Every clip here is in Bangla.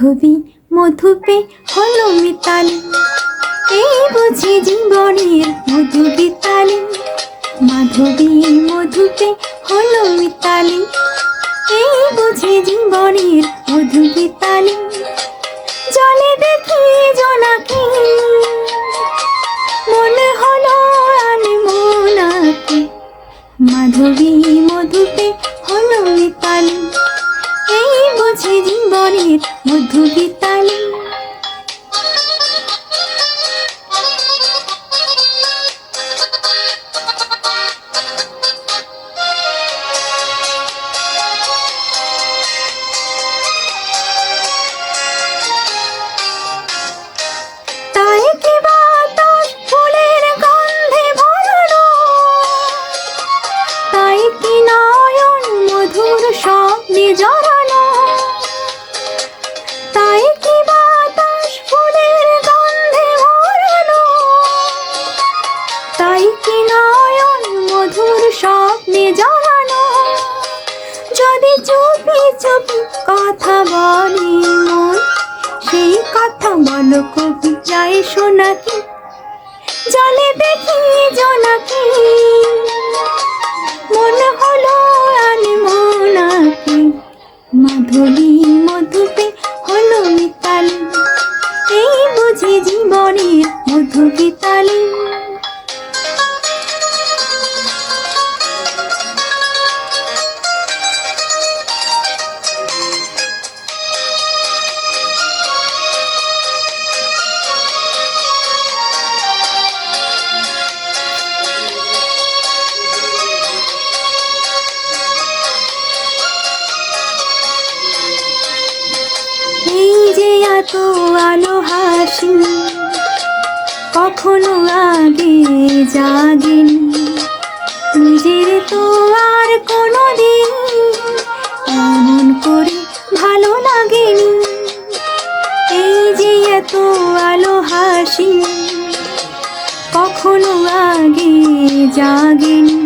মাধবী, মধুপে হলো মিতালি। এই বুঝি জীবনের মধু গীতালি মাধবী মধুপে হলো মিতালি। এই বুঝি জীবনের মধু গীতালি জলে দেখি জোনাকি। মনে হলো আনমোনাকি। মাধবী মধুপে তাই কি নয়ন মধুর স্বপ্নে জড়ানো স্বপ্নে যদি চুপি চুপি কথা বলি মন, সেই কথা বলো কবি যায় শোনাকি। জলে দেখি জোনাকি। মনে হলো আনমোনাকি। মাধবী মধুপে হলো মিতালি। এই বুঝি জীবনের মধু গীতালি। এত আলো হাসি, কখনো আগে জাগেনি। নিজের তো আর কোনো দিন এমন করে ভালো লাগেনি। এই যে এত আলো হাসি, কখনো আগে জাগেনি।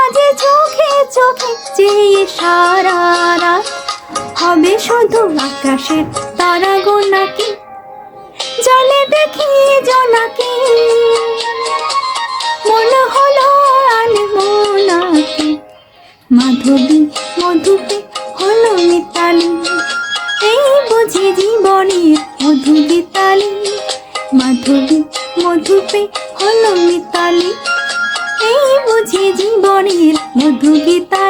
আজ চোখে চোখে চেয়ে সারা হবে শুধু আকাশের তারা গোনাকি জলে দেখি জোনাকি। মনে হলো আনমোনাকি মাধবী মধুপে হলো মিতালি। এই বুঝি জীবনের মধু গীতালি মাধবী মধুপে হলো মিতালি। এই বুঝি জীবনের মধুগীতা